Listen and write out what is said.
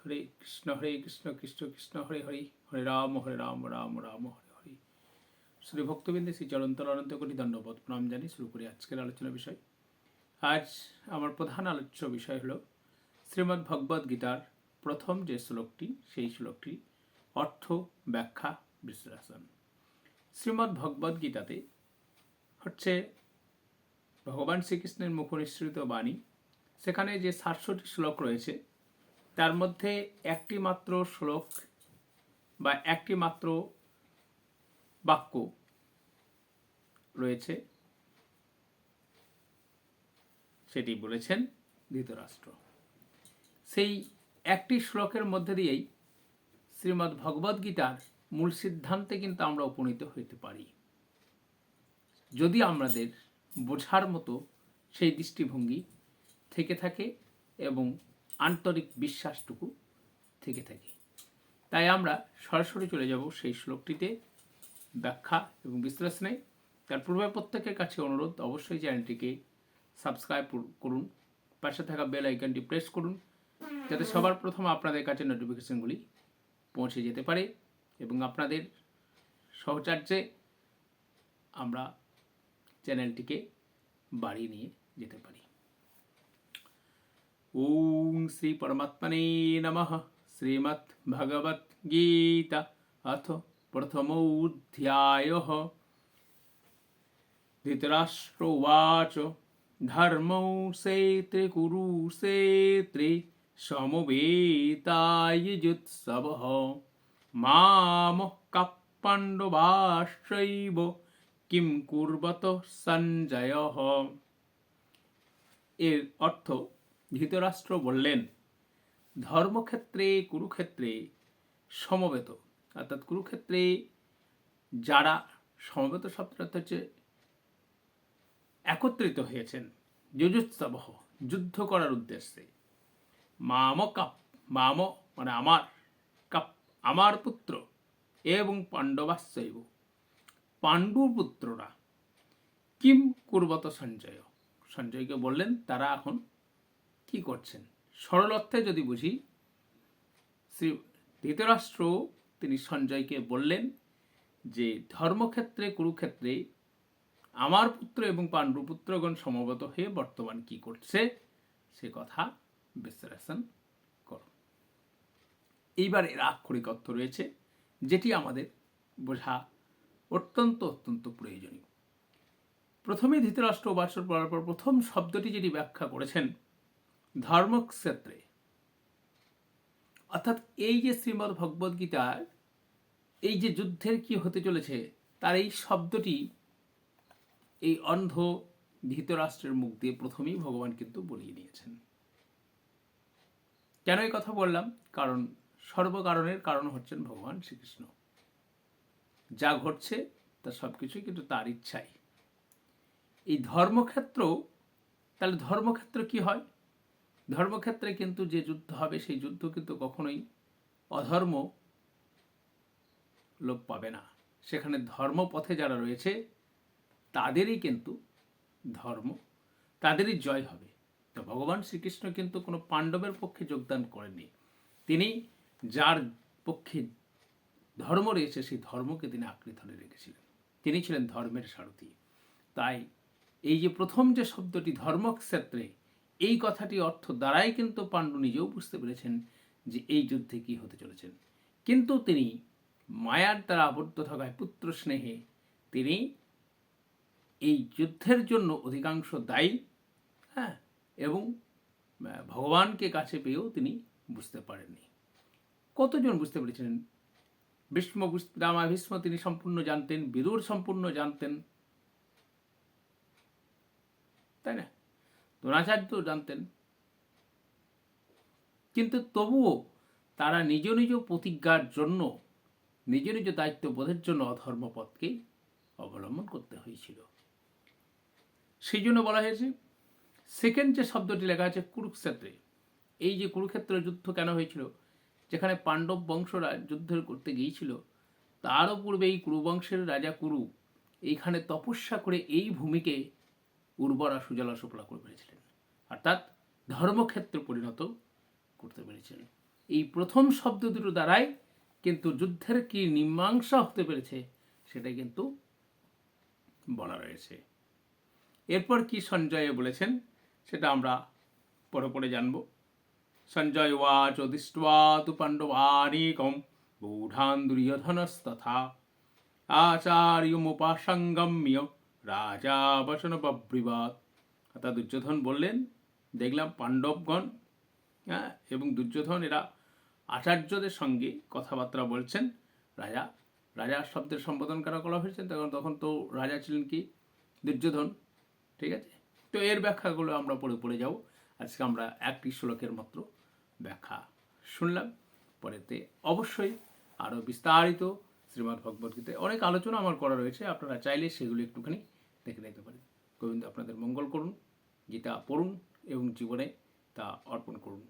হরে কৃষ্ণ হরে কৃষ্ণ কৃষ্ণ কৃষ্ণ, হরে হরে হরে রাম হরে রাম রাম রাম, হরে হরে। শ্রী ভক্তবিন্দু শ্রী চরন্তর অনন্ত কোটি দণ্ডবোধ প্রণাম জানি শুরু করি আজকের আলোচনা বিষয়। আজ আমার প্রধান আলোচ্য বিষয় হলো শ্রীমদ্ ভগবদ গীতার প্রথম যে শ্লোকটি, সেই শ্লোকটি অর্থ ব্যাখ্যা বিশ্লেষণ। শ্রীমদ্ ভগবদ গীতাতে হচ্ছে ভগবান শ্রীকৃষ্ণের মুখনিসৃত বাণী। সেখানে যে সাতশোটি শ্লোক রয়েছে তার মধ্যে একটি মাত্র শ্লোক বা একটি মাত্র বাক্য রয়েছে। সেটি বলেছেন ধৃতরাষ্ট্র। সেই একটি শ্লোকের মধ্যে দিয়েই শ্রীমদ্ ভগবদ্গীতার মূল সিদ্ধান্তে কিন্তু আমরা উপনীত হইতে পারি। যদি আমাদের বোঝার মতো সেই দৃষ্টিভঙ্গি থেকে থাকে এবং আন্তরিক বিশ্বাসটুকু থেকে থাকে। তাই আমরা সরাসরি চলে যাব সেই শ্লোকটিতে। ব্যাখ্যা এবং বিশ্লেষণে। তার পূর্বে প্রত্যেকের কাছে অনুরোধ, অবশ্যই চ্যানেলটিকে সাবস্ক্রাইব করুন। পাশে থাকা বেল আইকনটি প্রেস করুন, যাতে সবার প্রথম আপনাদের কাছে নোটিফিকেশনগুলি পৌঁছে যেতে পারে এবং আপনাদের সহচার্যে আমরা চ্যানেলটিকে বাড়িয়ে নিয়ে যেতে পারি। ॐ श्रीपरमात्मने नमः श्रीमद्भगवद्गीता अथ प्रथमोऽध्यायः धृतराष्ट्र उवाच धर्मौ सेत्रे कुरुसेत्रे समवेतायुजुत्सवः माम कपाण्डवाश्चैव किं কুর্বত সঞ্জয় এর अर्थ ধৃতরাষ্ট্র বললেন, ধর্মক্ষেত্রে, কুরুক্ষেত্রে সমবেত। অর্থাৎ কুরুক্ষেত্রে যারা সমবেত শব্দটা হচ্ছে একত্রিত হয়েছেন, যুজুৎসবহ, যুদ্ধ করার উদ্দেশ্যে। মাম কাপ, মাম মানে আমার, কাপ, আমার পুত্র এবং পাণ্ডবাশ্চৈব। পাণ্ডুর পুত্ররা কিম কুর্বত সঞ্জয়। সঞ্জয়কে বললেন, তারা এখন কি করছেন? সরল অর্থে যদি বুঝি, শ্রী ধৃতরাষ্ট্র তিনি সঞ্জয়কে বললেন যে, ধর্মক্ষেত্রে, কুরুক্ষেত্রে আমার পুত্র এবং পাণ্ডু পুত্রগণ সমবেত হয়ে বর্তমান কি করছে, সে কথা বিশ্লেষণ করো এইবার এর আক্ষরিক অর্থ রয়েছে, যেটি আমাদের বোঝা অত্যন্ত অত্যন্ত প্রয়োজনীয়। প্রথমে ধৃতরাষ্ট্র বাসর পড়ার পর প্রথম শব্দটি যেটি ব্যাখ্যা করেছেন ধর্মক্ষেত্রে। অর্থাৎ এই যে শ্রীমদ্ ভগবদ গীতার এই যে যুদ্ধের কি হতে চলেছে, তার এই শব্দটি এই অন্ধ ধৃতরাষ্ট্রের মুখ দিয়ে প্রথমেই ভগবান কিন্তু বলিয়ে নিয়েছেন কেন এই কথা বললাম? কারণ সর্বকারণের কারণ হচ্ছেন ভগবান শ্রীকৃষ্ণ। যা ঘটছে, তা সব কিছুই কিন্তু তার ইচ্ছাই। এই ধর্মক্ষেত্র, তাহলে ধর্মক্ষেত্র কি হয়? ধর্মক্ষেত্রে কিন্তু যে যুদ্ধ হবে, সেই যুদ্ধ কিন্তু কখনোই অধর্ম লোপ পাবে না। সেখানে ধর্মপথে যারা রয়েছে, তাদেরই কিন্তু ধর্ম, তাদেরই জয় হবে। তো ভগবান শ্রীকৃষ্ণ কিন্তু কোনো পাণ্ডবের পক্ষে যোগদান করেননি। তিনি যার পক্ষে ধর্ম রয়েছে, সেই ধর্মকে তিনি আঁকড়ে ধরে রেখেছিলেন। তিনি ছিলেন ধর্মের সারথী। তাই এই যে প্রথম যে শব্দটি ধর্মক্ষেত্রে এই কথাটি অর্থ দ্বারাই কিন্তু পাণ্ডু নিজেও বুঝতে পেরেছেন যে এই যুদ্ধে কি হতে চলেছেন। কিন্তু তিনি মায়ার দ্বারা আবদ্ধ থাকায় পুত্র স্নেহে তিনি এই যুদ্ধের জন্য অধিকাংশ দায়ী হ্যাঁ এবং ভগবানকে কাছে পেয়েও তিনি বুঝতে পারেননি। কতজন বুঝতে পেরেছিলেন? ভীষ্ম রামা ভীষ্ম তিনি সম্পূর্ণ জানতেন, বিদুর সম্পূর্ণ জানতেন। তাই না? দ্রোণাচার্য জানতেন। কিন্তু তবুও তারা নিজ নিজ প্রতিজ্ঞার জন্য, নিজ নিজ দায়িত্ববোধের জন্য অধর্মপথকে অবলম্বন করতে হয়েছিল। সেই জন্য বলা হয়েছে সেকেন্ড যে শব্দটি লেখা আছে কুরুক্ষেত্রে, এই যে কুরুক্ষেত্র যুদ্ধ কেন হয়েছিল, যেখানে পাণ্ডব বংশরা যুদ্ধ করতে গিয়েছিল, তারও পূর্বে এই কুরুবংশের রাজা কুরু, এইখানে তপস্যা করে এই ভূমিকে উর্বরা সুজলা সুফলা করে পেরেছিলেন অর্থাৎ ধর্মক্ষেত্র পরিণত করতে পেরেছিলেন। এই প্রথম শব্দ দুটো দ্বারাই কিন্তু যুদ্ধের কি নিম্মাংসা হতে পেরেছে, সেটাই কিন্তু বলা রয়েছে। এরপর কি সঞ্জয়ে বলেছেন, সেটা আমরা পরে পরে জানব। সঞ্জয় ওয়াচ অধিষ্ঠা তু পাণ্ডবানেকম বৌঢান দুর্যোধনস্তথা। আচার্যমুপাসঙ্গম্য রাজা বসন বব্রিবাত অর্থাৎ দুর্যোধন বললেন, দেখলাম পাণ্ডবগণ হ্যাঁ এবং দুর্যোধন এরা আচার্যদের সঙ্গে কথাবার্তা বলছেন। রাজা রাজা শব্দের সম্বোধন কেন করা হয়েছে? তখন তখন তো রাজা ছিলেন কি? দুর্যোধন, ঠিক আছে? তো এর ব্যাখ্যাগুলো আমরা পড়ে পড়ে যাব। আজকে আমরা একটি শ্লোকের মাত্র ব্যাখ্যা শুনলাম। পরেতে অবশ্যই আরও বিস্তারিত শ্রীমদ্ ভগবদ্গীতায় অনেক আলোচনা আমার করা রয়েছে। আপনারা চাইলে সেগুলো একটুখানি দেখে নিতে পারেন। গোবিন্দ আপনাদের মঙ্গল করুন, গীতা পড়ুন এবং জীবনে তা অর্পণ করুন।